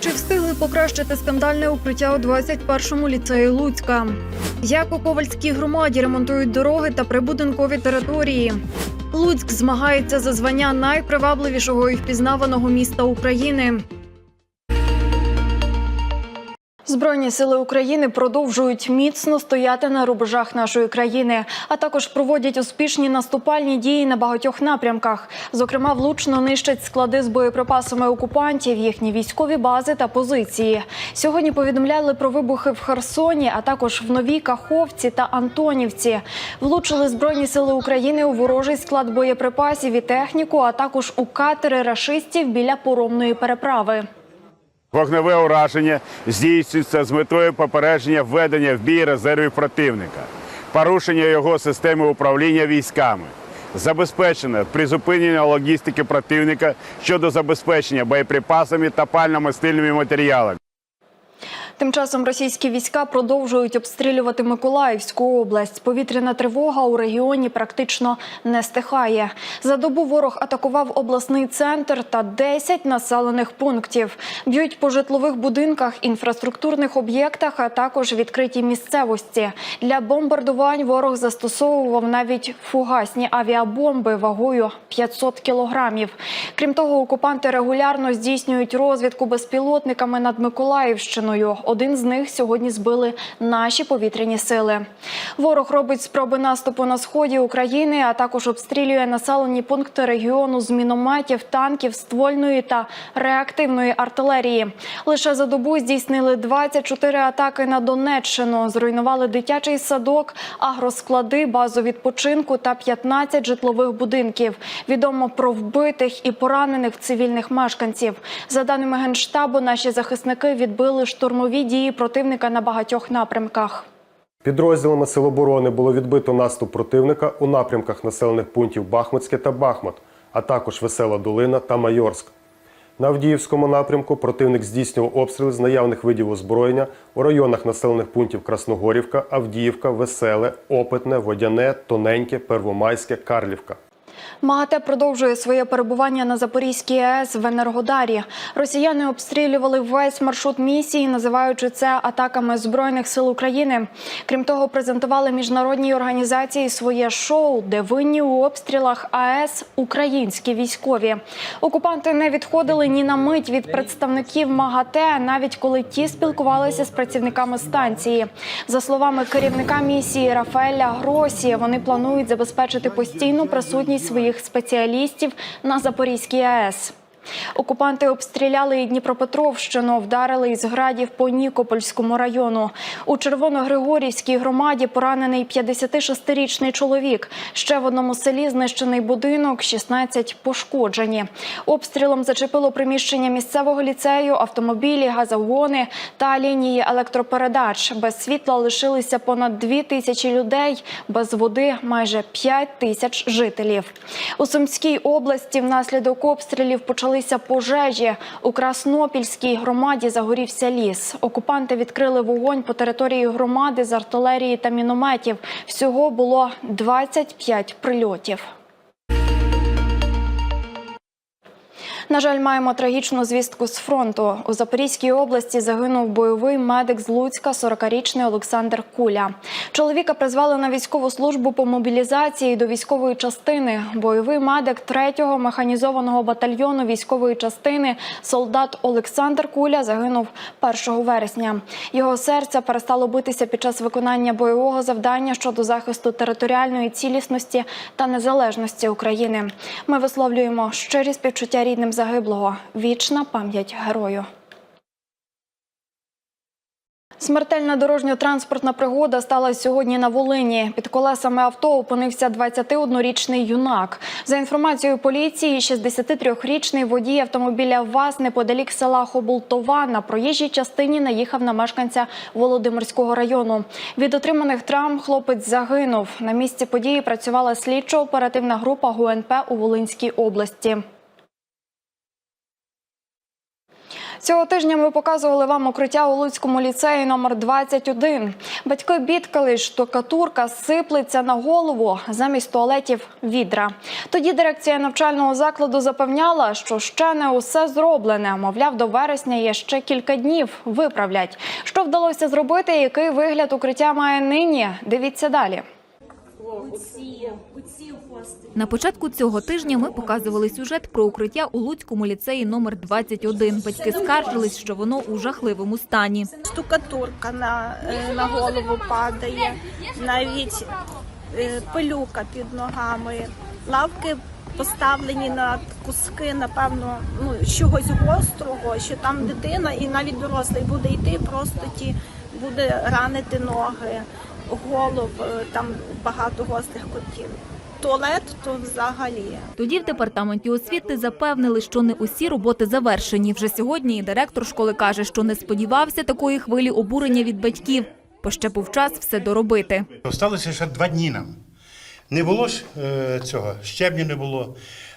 Чи встигли покращити скандальне укриття у 21-му ліцеї Луцька? Як у Ковальській громаді ремонтують дороги та прибудинкові території? Луцьк змагається за звання найпривабливішого і впізнаваного міста України. Збройні сили України продовжують міцно стояти на рубежах нашої країни, а також проводять успішні наступальні дії на багатьох напрямках. Зокрема, влучно нищать склади з боєприпасами окупантів, їхні військові бази та позиції. Сьогодні повідомляли про вибухи в Херсоні, а також в Новій Каховці та Антонівці. Влучили збройні сили України у ворожий склад боєприпасів і техніку, а також у катери рашистів біля поромної переправи. Вогневе ураження здійснюється з метою попередження введення в бій резервів противника, порушення його системи управління військами, забезпечення призупинення логістики противника щодо забезпечення боєприпасами та пально-мастильними матеріалами. Тим часом російські війська продовжують обстрілювати Миколаївську область. Повітряна тривога у регіоні практично не стихає. За добу ворог атакував обласний центр та 10 населених пунктів. Б'ють по житлових будинках, інфраструктурних об'єктах, а також відкритій місцевості. Для бомбардувань ворог застосовував навіть фугасні авіабомби вагою 500 кілограмів. Крім того, окупанти регулярно здійснюють розвідку безпілотниками над Миколаївщиною. Один з них сьогодні збили наші повітряні сили. Ворог робить спроби наступу на сході України, а також обстрілює населені пункти регіону з мінометів, танків, ствольної та реактивної артилерії. Лише за добу здійснили 24 атаки на Донеччину, зруйнували дитячий садок, агросклади, базу відпочинку та 15 житлових будинків. Відомо про вбитих і поранених цивільних мешканців. За даними генштабу, наші захисники відбили штурмові дії противника на багатьох напрямках. Підрозділами Сил оборони було відбито наступ противника у напрямках населених пунктів Бахмутське та Бахмут, а також Весела Долина та Майорськ. На Авдіївському напрямку противник здійснював обстріли з наявних видів озброєння у районах населених пунктів Красногорівка, Авдіївка, Веселе, Опитне, Водяне, Тоненьке, Первомайське, Карлівка. МАГАТЕ продовжує своє перебування на Запорізькій АЕС в Енергодарі. Росіяни обстрілювали весь маршрут місії, називаючи це атаками збройних сил України. Крім того, презентували міжнародній організації своє шоу, де винні у обстрілах АЕС українські військові. Окупанти не відходили ні на мить від представників МАГАТЕ, навіть коли ті спілкувалися з працівниками станції. За словами керівника місії Рафаеля Гросі, вони планують забезпечити постійну присутність своїх спеціалістів на Запорізькій АЕС. Окупанти обстріляли Дніпропетровщину, вдарили із градів по Нікопольському району. У Червоногригорівській громаді поранений 56-річний чоловік. Ще в одному селі знищений будинок, 16 пошкоджені. Обстрілом зачепило приміщення місцевого ліцею, автомобілі, газогони та лінії електропередач. Без світла лишилися понад 2 тисячі людей, без води майже 5 тисяч жителів. У Сумській області внаслідок обстрілів почалися пожежі. У Краснопільській громаді загорівся ліс. Окупанти відкрили вогонь по території громади з артилерії та мінометів. Всього було 25 прильотів. На жаль, маємо трагічну звістку з фронту. У Запорізькій області загинув бойовий медик з Луцька, 40-річний Олександр Куля. Чоловіка призвали на військову службу по мобілізації до військової частини. Бойовий медик 3-го механізованого батальйону військової частини солдат Олександр Куля загинув 1 вересня. Його серце перестало битися під час виконання бойового завдання щодо захисту територіальної цілісності та незалежності України. Ми висловлюємо щирі співчуття рідним загиблого. Вічна пам'ять герою. Смертельна дорожньо-транспортна пригода сталася сьогодні на Волині. Під колесами авто опинився 21-річний юнак. За інформацією поліції, 63-річний водій автомобіля ВАЗ неподалік села Хобултова на проїжджій частині наїхав на мешканця Володимирського району. Від отриманих травм хлопець загинув. На місці події працювала слідчо-оперативна група ГУНП у Волинській області. Цього тижня ми показували вам укриття у Луцькому ліцеї номер 21. Батьки бідкали, штукатурка сиплеться на голову замість туалетів відра. Тоді дирекція навчального закладу запевняла, що ще не усе зроблене. Мовляв, до вересня є ще кілька днів. Виправлять. Що вдалося зробити? Який вигляд укриття має нині? Дивіться далі. На початку цього тижня ми показували сюжет про укриття у Луцькому ліцеї номер 21. Батьки скаржились, що воно у жахливому стані. штукатурка на, е, на голову падає, навіть е, пилюка під ногами, лавки поставлені на куски, напевно, ну, чогось гострого, що там дитина і навіть дорослий буде йти, просто ті буде ранити ноги, голов, е, там багато гострих кутів. Туалет то взагалі. Тоді в департаменті освіти запевнили, що не усі роботи завершені. Вже сьогодні і директор школи каже, що не сподівався такої хвилі обурення від батьків, бо ще був час все доробити. Осталося ще два дні нам. Не було ж е, цього, щебню не було,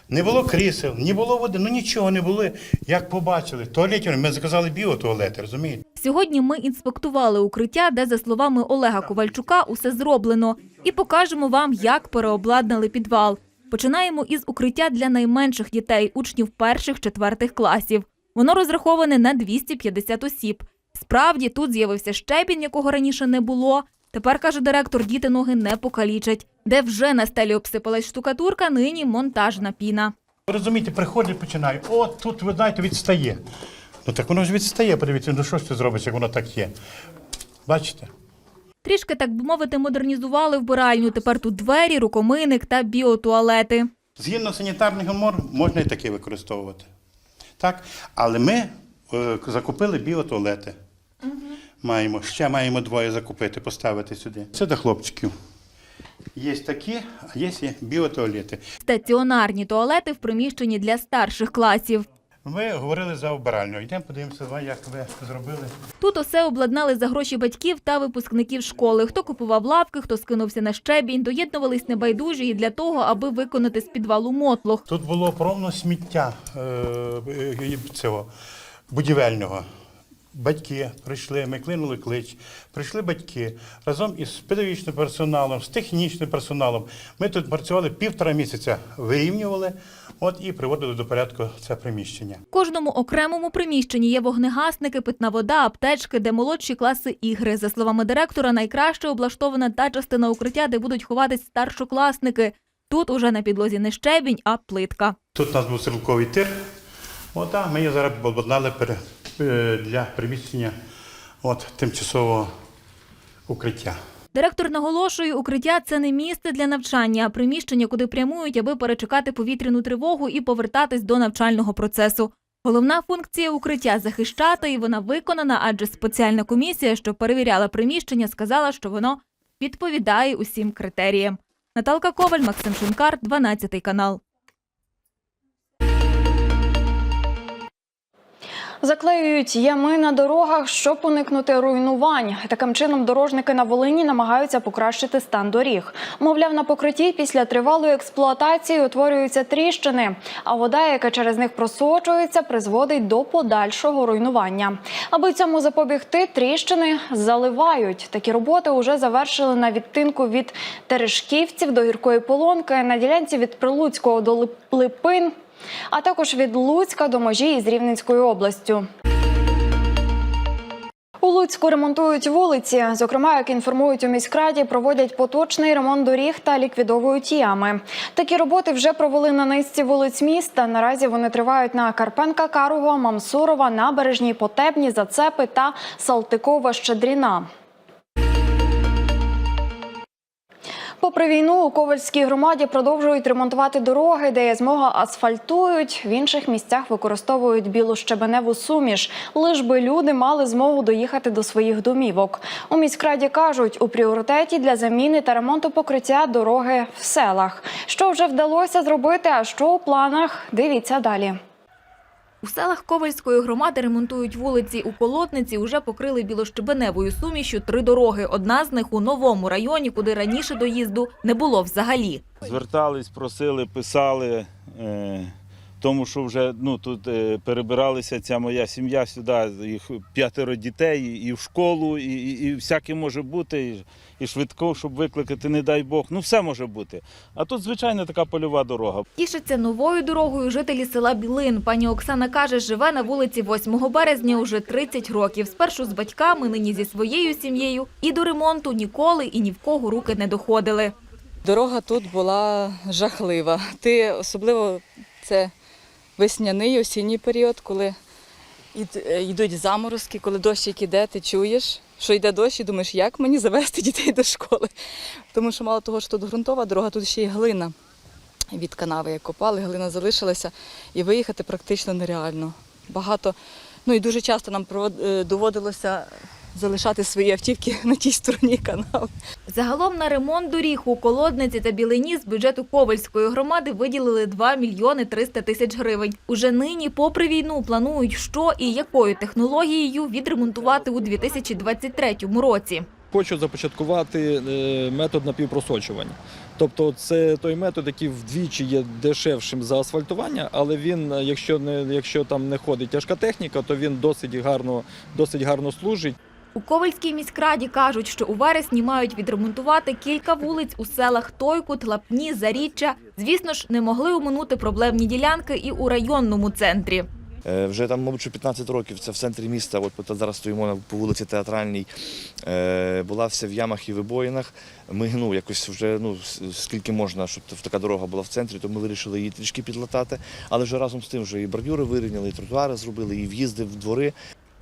не було крісел, не було води, ну нічого не було. Як побачили, туалетів, ми заказали біотуалети, розумієте? Сьогодні ми інспектували укриття, де, за словами Олега Ковальчука, усе зроблено, і покажемо вам, як переобладнали підвал. Починаємо із укриття для найменших дітей, учнів перших-четвертих класів. Воно розраховане на 250 осіб. Справді тут з'явився щебінь, якого раніше не було. Тепер каже директор, діти ноги не покалічать. Де вже на стелі обсипалась штукатурка, нині монтажна піна. Ви розумієте, приходять, починають, о, тут, ви знаєте, відстає. Ну так воно ж відстає, подивіться, ну що ж ти зробиш, як воно так є. Бачите? Трішки, так би мовити, модернізували вбиральню. Тепер тут двері, рукомийник та біотуалети. Згідно санітарних норм можна і таке використовувати. Так? Але ми е, закупили біотуалети. Маємо, ще маємо двоє закупити, поставити сюди. Це для хлопчиків. Є такі, а є і біотуалети. Стаціонарні туалети в приміщенні для старших класів. Ми говорили за обиральню. Йдемо подивимося, як ви зробили. Тут усе обладнали за гроші батьків та випускників школи. Хто купував лавки, хто скинувся на щебінь, доєднувались небайдужі і для того, аби виконати з підвалу мотлох. Тут було повно сміття е, цього будівельного. Батьки прийшли, ми клинули клич. Прийшли батьки разом із педагогічним персоналом, з технічним персоналом. Ми тут працювали півтора місяця, вирівнювали от, і приводили до порядку це приміщення. В кожному окремому приміщенні є вогнегасники, питна вода, аптечки, де молодші класи ігри. За словами директора, найкраще облаштована та частина укриття, де будуть ховатись старшокласники. Тут уже на підлозі не щебінь, а плитка. Тут у нас був стрілковий тир. От, а ми його зараз обладнали для приміщення от, тимчасового укриття. Директор наголошує, укриття це не місце для навчання, а приміщення, куди прямують, аби перечекати повітряну тривогу і повертатись до навчального процесу. Головна функція укриття захищати, і вона виконана, адже спеціальна комісія, що перевіряла приміщення, сказала, що воно відповідає усім критеріям. Наталка Коваль, Максим Шинкар, 12 канал. Заклеюють ями на дорогах, щоб уникнути руйнувань. Таким чином, дорожники на Волині намагаються покращити стан доріг. Мовляв, на покритті після тривалої експлуатації утворюються тріщини, а вода, яка через них просочується, призводить до подальшого руйнування. Аби цьому запобігти, тріщини заливають. Такі роботи вже завершили на відтинку від Терешківців до гіркої полонки на ділянці від Прилуцького до Лип- Липин а також від Луцька до межі із Рівненською областю. У Луцьку ремонтують вулиці. Зокрема, як інформують у міськраді, проводять поточний ремонт доріг та ліквідовують ями. Такі роботи вже провели на низці вулиць міста. Наразі вони тривають на Карпенка, Карого, Мамсурова, Набережній, Потебні, Зацепи та Салтикова, Щедріна. Попри війну, у Ковальській громаді продовжують ремонтувати дороги, де є змога асфальтують. В інших місцях використовують білу щебеневу суміш, лиш би люди мали змогу доїхати до своїх домівок. У міськраді кажуть, у пріоритеті для заміни та ремонту покриття дороги в селах. Що вже вдалося зробити, а що у планах? Дивіться далі. У селах Ковальської громади ремонтують вулиці. У Колотниці уже покрили білощебеневою сумішю три дороги. Одна з них у новому районі, куди раніше доїзду не було взагалі. Звертались, просили, писали, е, тому що вже ну, тут е, перебиралися ця моя сім'я сюди, їх п'ятеро дітей, і в школу, і, і, і всяке може бути, і, і швидко, щоб викликати, не дай Бог. Ну, все може бути. А тут, звичайно, така польова дорога. Тішаться новою дорогою жителі села Білин. Пані Оксана каже, живе на вулиці 8 березня уже 30 років. Спершу з батьками, нині зі своєю сім'єю. І до ремонту ніколи і ні в кого руки не доходили. Дорога тут була жахлива. Ти особливо це весняний осінній період, коли е, йдуть заморозки, коли дощик іде, ти чуєш, що йде дощ, і думаєш, як мені завести дітей до школи. Тому що мало того, що тут ґрунтова дорога, тут ще й глина від канави, як копали, глина залишилася, і виїхати практично нереально. Багато, ну і дуже часто нам е, доводилося залишати свої автівки на тій стороні каналу. Загалом на ремонт доріг у Колодниці та Білині з бюджету Ковальської громади виділили 2 мільйони 300 тисяч гривень. Уже нині, попри війну, планують, що і якою технологією відремонтувати у 2023 році. Хочу започаткувати е, метод напівпросочування. Тобто це той метод, який вдвічі є дешевшим за асфальтування, але він, е, якщо не якщо там не ходить тяжка техніка, то він досить гарно, досить гарно служить. У Ковальській міськраді кажуть, що у вересні мають відремонтувати кілька вулиць у селах Тойкут, Лапні, Заріччя. Звісно ж, не могли оминути проблемні ділянки і у районному центрі. Е, Вже там, мабуть, 15 років це в центрі міста. От зараз стоїмо по вулиці Театральній. Е, Була вся в ямах і вибоїнах. Ми ну, якось вже ну, скільки можна, щоб така дорога була в центрі, то ми вирішили її трішки підлатати. Але вже разом з тим вже і бордюри вирівняли, і тротуари зробили, і в'їзди в двори.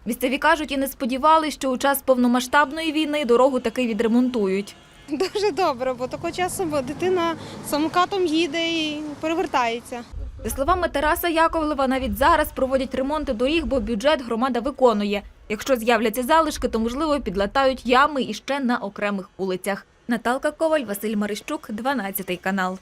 Місцеві кажуть, і не сподівались, що у час повномасштабної війни дорогу таки відремонтують. Дуже добре, бо такого часу дитина самокатом їде і перевертається. За словами Тараса Яковлева, навіть зараз проводять ремонти доріг, бо бюджет громада виконує. Якщо з'являться залишки, то можливо підлатають ями і ще на окремих вулицях. Наталка Коваль, Василь Марищук, 12 канал.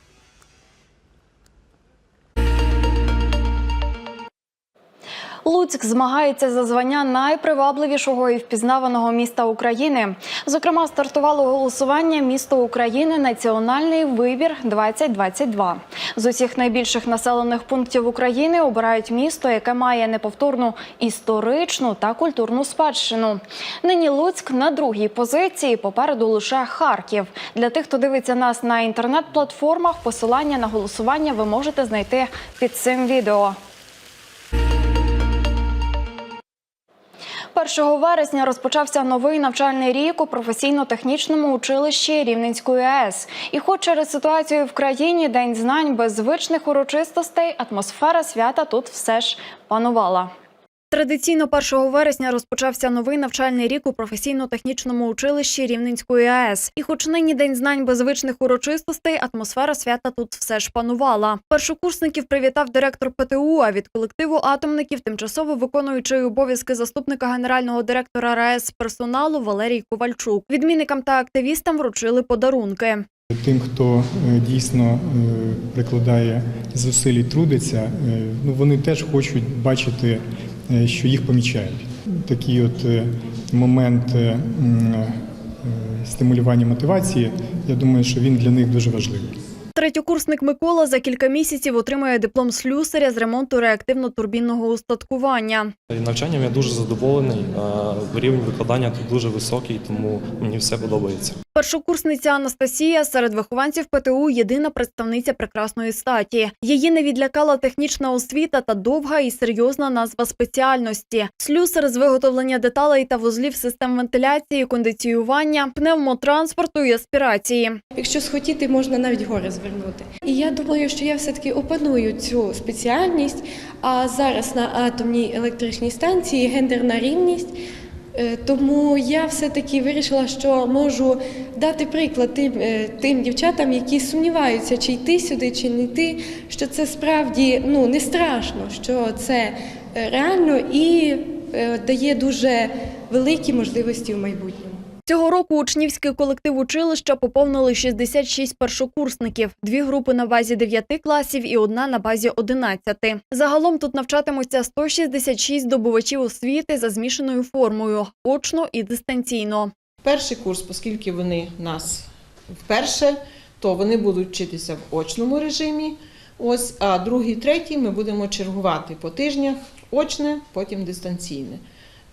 Луцьк змагається за звання найпривабливішого і впізнаваного міста України. Зокрема, стартувало голосування місто України Національний вибір 2022 З усіх найбільших населених пунктів України обирають місто, яке має неповторну історичну та культурну спадщину. Нині Луцьк на другій позиції. Попереду лише Харків. Для тих, хто дивиться нас на інтернет-платформах, посилання на голосування ви можете знайти під цим відео. 1 вересня розпочався новий навчальний рік у професійно-технічному училищі Рівненської АЕС. І хоч через ситуацію в країні День знань без звичних урочистостей, атмосфера свята тут все ж панувала. Традиційно 1 вересня розпочався новий навчальний рік у професійно-технічному училищі Рівненської АЕС. І хоч нині день знань без звичних урочистостей, атмосфера свята тут все ж панувала. Першокурсників привітав директор ПТУ, а від колективу атомників тимчасово виконуючий обов'язки заступника генерального директора РАЕС персоналу Валерій Ковальчук. Відмінникам та активістам вручили подарунки. Тим, хто е, дійсно е, прикладає зусиль і трудиться, е, ну вони теж хочуть бачити, що їх помічають. Такий от е, момент е, е, стимулювання мотивації, я думаю, що він для них дуже важливий. Третьокурсник Микола за кілька місяців отримає диплом слюсаря з ремонту реактивно-турбінного устаткування. Навчанням я дуже задоволений. е, Рівень викладання тут дуже високий, тому мені все подобається. Першокурсниця Анастасія серед вихованців ПТУ єдина представниця прекрасної статі. Її не відлякала технічна освіта та довга і серйозна назва спеціальності: слюсар з виготовлення деталей та вузлів систем вентиляції, кондиціювання, пневмотранспорту і аспірації. Якщо схотіти, можна навіть гори звернути. І я думаю, що я все-таки опаную цю спеціальність. А зараз на атомній електричній станції гендерна рівність Е, Тому я все-таки вирішила, що можу дати приклад тим, е, тим дівчатам, які сумніваються, чи йти сюди, чи не йти, що це справді ну, не страшно, що це е, реально і дає дуже великі можливості в майбутньому. Цього року учнівський колектив училища поповнили 66 першокурсників, дві групи на базі 9 класів і одна на базі 11. Загалом тут навчатимуться 166 здобувачів освіти за змішаною формою – очно і дистанційно. Перший курс, оскільки вони в нас вперше, то вони будуть вчитися в очному режимі. Ось, а другий, третій ми будемо чергувати по тижнях очне, потім дистанційне.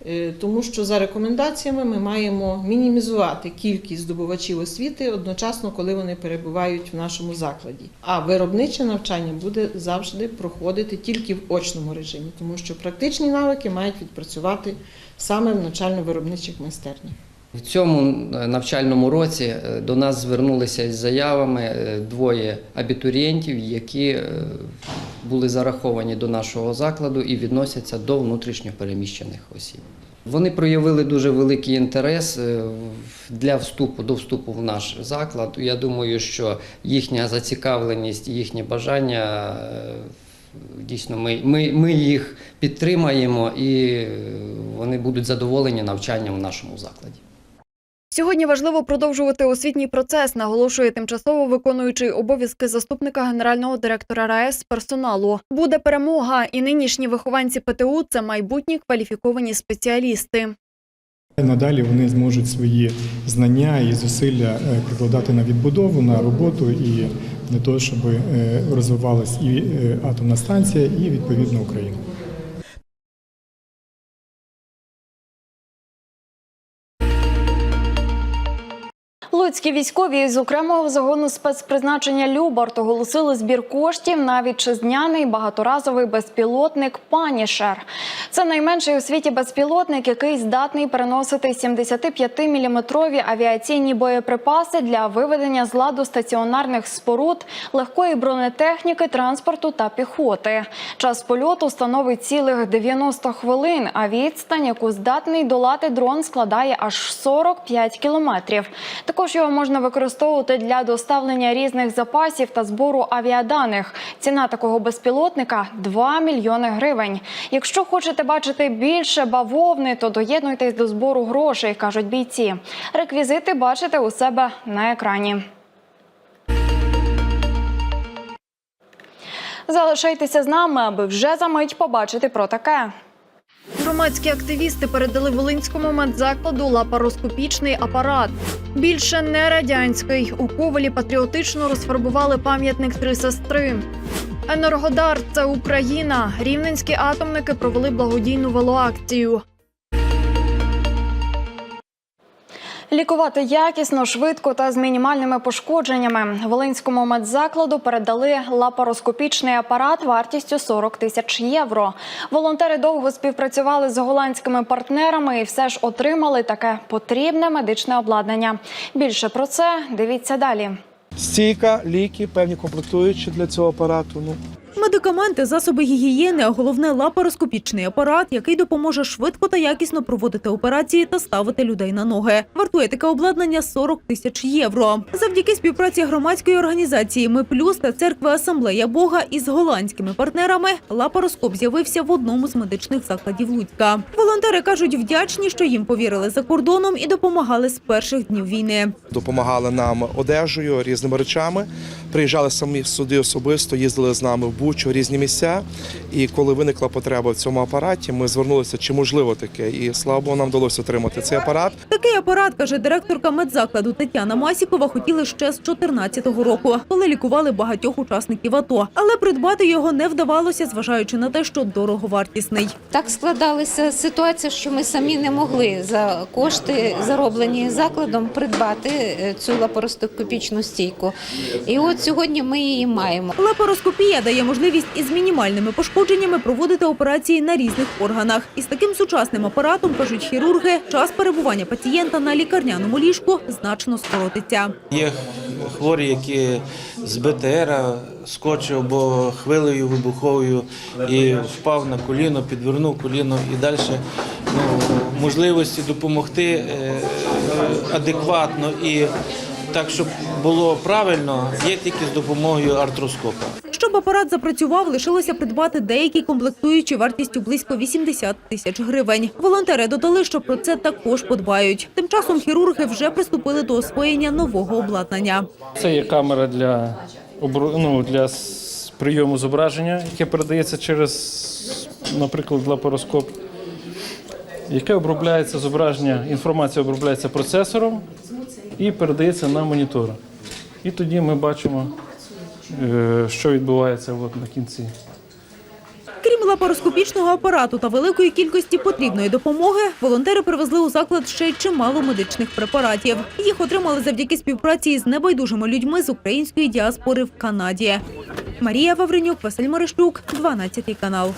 Е, Тому що за рекомендаціями ми маємо мінімізувати кількість здобувачів освіти одночасно, коли вони перебувають в нашому закладі. А виробниче навчання буде завжди проходити тільки в очному режимі, тому що практичні навики мають відпрацювати саме в навчально-виробничих майстернях. В цьому е, навчальному році е, до нас звернулися із заявами двоє абітурієнтів, які були зараховані до нашого закладу і відносяться до внутрішньопереміщених осіб. Вони проявили дуже великий інтерес е, для вступу до вступу в наш заклад. Я думаю, що їхня зацікавленість, їхнє бажання е, дійсно ми, ми, ми їх підтримаємо і е, вони будуть задоволені навчанням в нашому закладі. Сьогодні важливо продовжувати освітній процес, наголошує тимчасово виконуючий обов'язки заступника генерального директора РаЕС персоналу. Буде перемога, і нинішні вихованці ПТУ – це майбутні кваліфіковані спеціалісти. Надалі вони зможуть свої знання і зусилля е, прикладати на відбудову, на роботу і для того, щоб е, розвивалась і е, атомна станція, і відповідно Україна. Луцькі військові з окремого загону спецпризначення Любарт оголосили збір коштів на вітчизняний багаторазовий безпілотник Панішер. Це найменший у світі безпілотник, який здатний переносити 75-мм авіаційні боєприпаси для виведення з ладу стаціонарних споруд, легкої бронетехніки, транспорту та піхоти. Час польоту становить цілих 90 хвилин, а відстань, яку здатний долати дрон, складає аж 45 кілометрів. Також його можна використовувати для доставлення різних запасів та збору авіаданих. Ціна такого безпілотника 2 мільйони гривень. Якщо хочете бачити більше бавовни, то доєднуйтесь до збору грошей, кажуть бійці. Реквізити бачите у себе на екрані. Залишайтеся з нами, аби вже за мить побачити про таке. Громадські активісти передали Волинському медзакладу лапароскопічний апарат. Більше не радянський. У Ковалі патріотично розфарбували пам'ятник три сестри. Енергодар це Україна. Рівненські атомники провели благодійну велоакцію. Лікувати якісно, швидко та з мінімальними пошкодженнями. Волинському медзакладу передали лапароскопічний апарат вартістю 40 тисяч євро. Волонтери довго співпрацювали з голландськими партнерами і все ж отримали таке потрібне медичне обладнання. Більше про це дивіться далі. Стійка, ліки, певні комплектуючі для цього апарату. Ну Медикаменти, засоби гігієни, а головне лапароскопічний апарат, який допоможе швидко та якісно проводити операції та ставити людей на ноги. Вартує таке обладнання 40 тисяч євро. Завдяки співпраці громадської організації Ми Плюс та церкви Асамблея Бога із голландськими партнерами лапароскоп з'явився в одному з медичних закладів Луцька. Волонтери кажуть, вдячні, що їм повірили за кордоном і допомагали з перших днів війни. допомагали нам одежею, різними речами. Приїжджали самі сюди особисто, їздили з нами в Бучу, різні місця. І коли виникла потреба в цьому апараті, ми звернулися, чи можливо таке. І слава Богу, нам вдалося отримати цей апарат. Такий апарат, каже директорка медзакладу Тетяна Масікова, хотіли ще з 14-го року, коли лікували багатьох учасників АТО. Але придбати його не вдавалося, зважаючи на те, що дороговартісний. Так складалася ситуація, що ми самі не могли за кошти, зароблені закладом, придбати е, цю лапароскопічну стійку. І от сьогодні ми її маємо. Лапароскопія дає можливість із мінімальними пошкодженнями проводити операції на різних органах. Із таким сучасним апаратом, кажуть хірурги, час перебування пацієнта на лікарняному ліжку значно скоротиться. Є хворі, які з БТР скочив або хвилею вибуховою і впав на коліно, підвернув коліно і далі ну, можливості допомогти е, адекватно і так, щоб було правильно, є тільки з допомогою артроскопа. Щоб апарат запрацював, лишилося придбати деякі комплектуючі вартістю близько 80 тисяч гривень. Волонтери додали, що про це також подбають. Тим часом хірурги вже приступили до освоєння нового обладнання. Це є камера для, обру- ну, для прийому зображення, яке передається через, наприклад, лапароскоп, яке обробляється зображення, інформація обробляється процесором і передається на монітор. І тоді ми бачимо, е, що відбувається на кінці. Крім лапароскопічного апарату та великої кількості потрібної допомоги, волонтери привезли у заклад ще й чимало медичних препаратів. Їх отримали завдяки співпраці із небайдужими людьми з української діаспори в Канаді. Марія Вавренюк, Василь Марищук, 12 канал.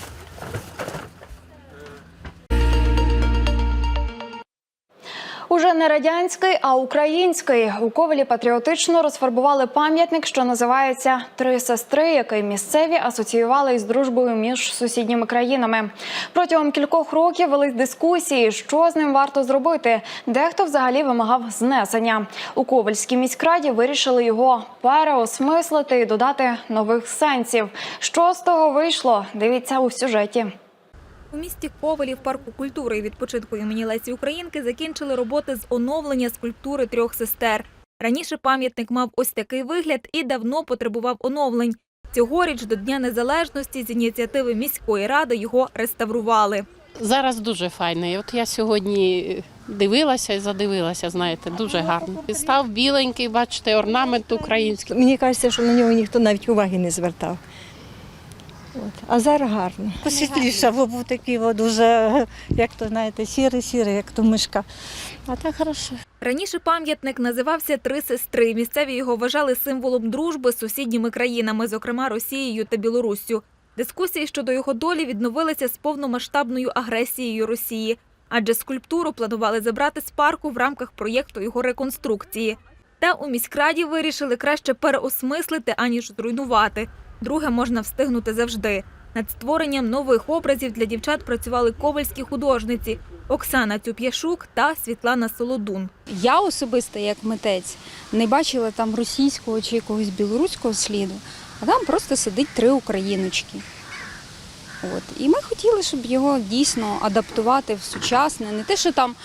Уже не радянський, а український. У Ковелі патріотично розфарбували пам'ятник, що називається Три сестри, який місцеві асоціювали із дружбою між сусідніми країнами. Протягом кількох років велись дискусії, що з ним варто зробити. Дехто взагалі вимагав знесення. У Ковельській міськраді вирішили його переосмислити і додати нових сенсів. Що з того вийшло? Дивіться у сюжеті. У місті Ковелі в парку культури і відпочинку імені Лесі Українки закінчили роботи з оновлення скульптури трьох сестер. Раніше пам'ятник мав ось такий вигляд і давно потребував оновлень. Цьогоріч до Дня Незалежності з ініціативи міської ради його реставрували. Зараз дуже файний. От я сьогодні дивилася і задивилася, знаєте, дуже гарно. Став біленький, бачите, орнамент український. Мені кажеться, що на нього ніхто навіть уваги не звертав. От. А зараз гарно. Посвітліше, бо був такий о, дуже, як то знаєте, сірий-сірий, як то мишка. А так хорошо. Раніше пам'ятник називався Три сестри. Місцеві його вважали символом дружби з сусідніми країнами, зокрема Росією та Білоруссю. Дискусії щодо його долі відновилися з повномасштабною агресією Росії, адже скульптуру планували забрати з парку в рамках проєкту його реконструкції. Та у міськраді вирішили краще переосмислити, аніж зруйнувати. Друге можна встигнути завжди. Над створенням нових образів для дівчат працювали ковальські художниці Оксана Цюп'яшук та Світлана Солодун. Я особисто, як митець, не бачила там російського чи якогось білоруського сліду, а там просто сидить три україночки. От. І ми хотіли, щоб його дійсно адаптувати в сучасне, не те, що там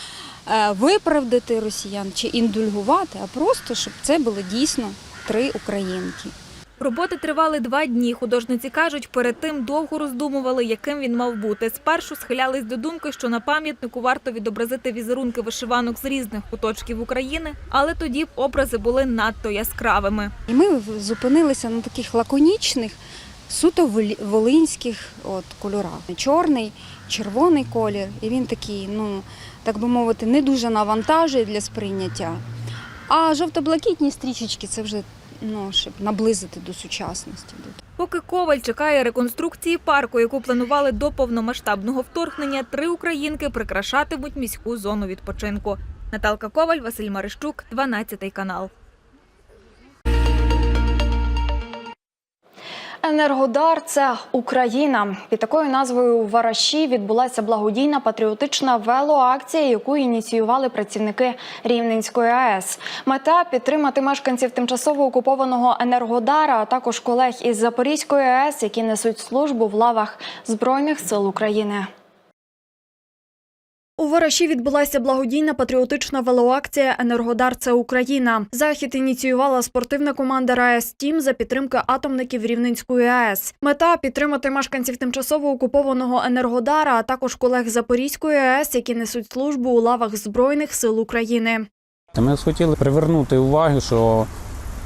е, виправдати росіян чи індульгувати, а просто, щоб це були дійсно три українки. Роботи тривали два дні. Художниці кажуть, перед тим довго роздумували, яким він мав бути. Спершу схилялись до думки, що на пам'ятнику варто відобразити візерунки вишиванок з різних куточків України, але тоді образи були надто яскравими. І ми зупинилися на таких лаконічних, суто волинських от, кольорах. Чорний, червоний колір, і він такий, ну так би мовити, не дуже навантажує для сприйняття. А жовто-блакитні стрічечки це вже ну, щоб наблизити до сучасності. Поки Коваль чекає реконструкції парку, яку планували до повномасштабного вторгнення, три українки прикрашатимуть міську зону відпочинку. Наталка Коваль, Василь Марищук, 12 канал. Енергодар це Україна. Під такою назвою у Вараші відбулася благодійна патріотична велоакція, яку ініціювали працівники Рівненської АЕС. Мета підтримати мешканців тимчасово окупованого Енергодара, а також колег із Запорізької АЕС, які несуть службу в лавах Збройних сил України. У Вараші відбулася благодійна патріотична велоакція Енергодар це Україна. Захід ініціювала спортивна команда РаЕС Тім за підтримки атомників Рівненської АЕС. Мета підтримати мешканців тимчасово окупованого Енергодара, а також колег Запорізької АЕС, які несуть службу у лавах Збройних сил України. Ми хотіли привернути увагу, що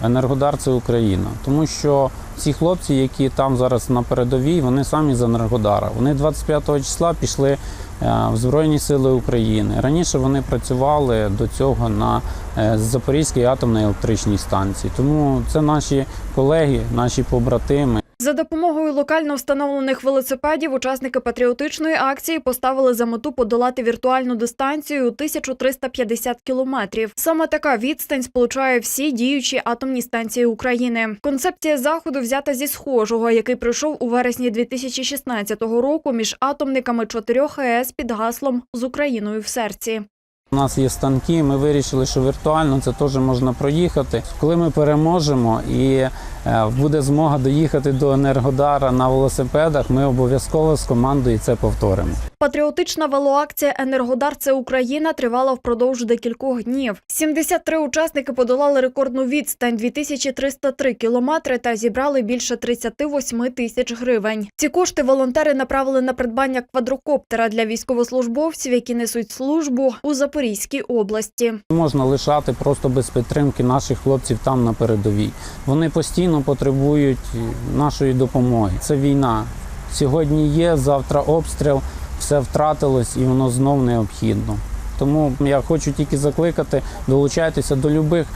Енергодар це Україна, тому що ці хлопці, які там зараз на передовій, вони самі з Енергодара. Вони 25 числа пішли в Збройні Сили України. Раніше вони працювали до цього на е, Запорізькій атомній електричній станції. Тому це наші колеги, наші побратими. За допомогою локально встановлених велосипедів учасники патріотичної акції поставили за мету подолати віртуальну дистанцію у 1350 кілометрів. Саме така відстань сполучає всі діючі атомні станції України. Концепція заходу взята зі схожого, який пройшов у вересні 2016 року між атомниками чотирьох АЕС під гаслом з Україною в серці. У нас є станки, ми вирішили, що віртуально це теж можна проїхати. Коли ми переможемо і буде змога доїхати до Енергодара на велосипедах, ми обов'язково з командою це повторимо. Патріотична велоакція Енергодар це Україна тривала впродовж декількох днів. 73 учасники подолали рекордну відстань 2303 кілометри та зібрали більше 38 тисяч гривень. Ці кошти волонтери направили на придбання квадрокоптера для військовослужбовців, які несуть службу у Запорізькій області. Можна лишати просто без підтримки наших хлопців там на передовій. Вони постійно потребують нашої допомоги. Це війна. Сьогодні є, завтра обстріл, все втратилось і воно знов необхідно. Тому я хочу тільки закликати, долучайтеся до любих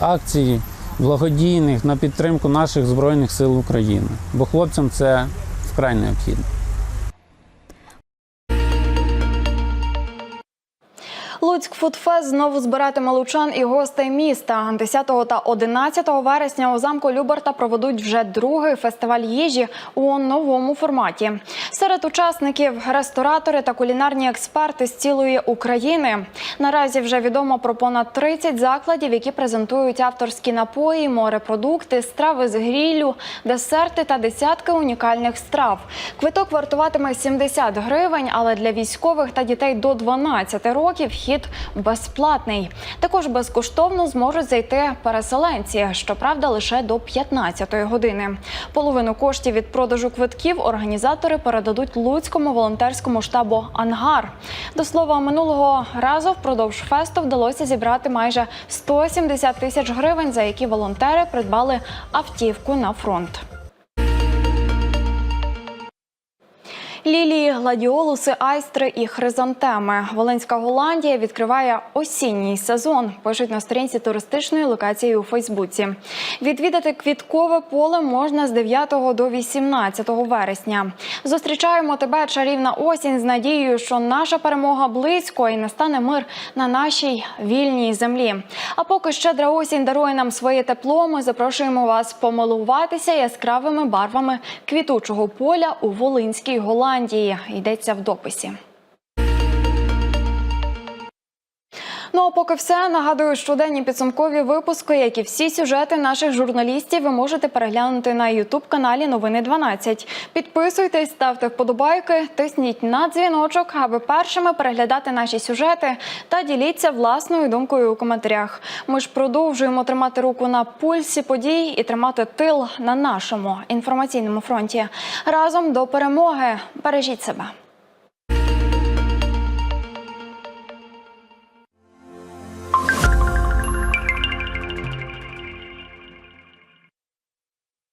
акцій благодійних на підтримку наших збройних сил України, бо хлопцям це вкрай необхідно. Луцьк Фудфест знову збиратиме лучан і гостей міста. 10 та 11 вересня у замку Люберта проведуть вже другий фестиваль їжі у новому форматі. Серед учасників ресторатори та кулінарні експерти з цілої України. Наразі вже відомо про понад 30 закладів, які презентують авторські напої, морепродукти, страви з грілю, десерти та десятки унікальних страв. Квиток вартуватиме 70 гривень, але для військових та дітей до 12 років вхід безплатний. Також безкоштовно зможуть зайти переселенці, щоправда, лише до 15-ї години. Половину коштів від продажу квитків організатори передадуть Луцькому волонтерському штабу Ангар. До слова, минулого разу впродовж фесту вдалося зібрати майже 170 тисяч гривень, за які волонтери придбали автівку на фронт. Лілії, гладіолуси, айстри і хризантеми. Волинська Голландія відкриває осінній сезон. Пишуть на сторінці туристичної локації у Фейсбуці. Відвідати квіткове поле можна з 9 до 18 вересня. Зустрічаємо тебе, чарівна осінь, з надією, що наша перемога близько і настане мир на нашій вільній землі. А поки щедра осінь дарує нам своє тепло, ми запрошуємо вас помилуватися яскравими барвами квітучого поля у Волинській Голландії. Йдеться в дописі. Ну а поки все нагадую, щоденні підсумкові випуски, як і всі сюжети наших журналістів, ви можете переглянути на Ютуб каналі Новини 12. Підписуйтесь, ставте вподобайки, тисніть на дзвіночок, аби першими переглядати наші сюжети та діліться власною думкою у коментарях. Ми ж продовжуємо тримати руку на пульсі подій і тримати тил на нашому інформаційному фронті. Разом до перемоги. Бережіть себе.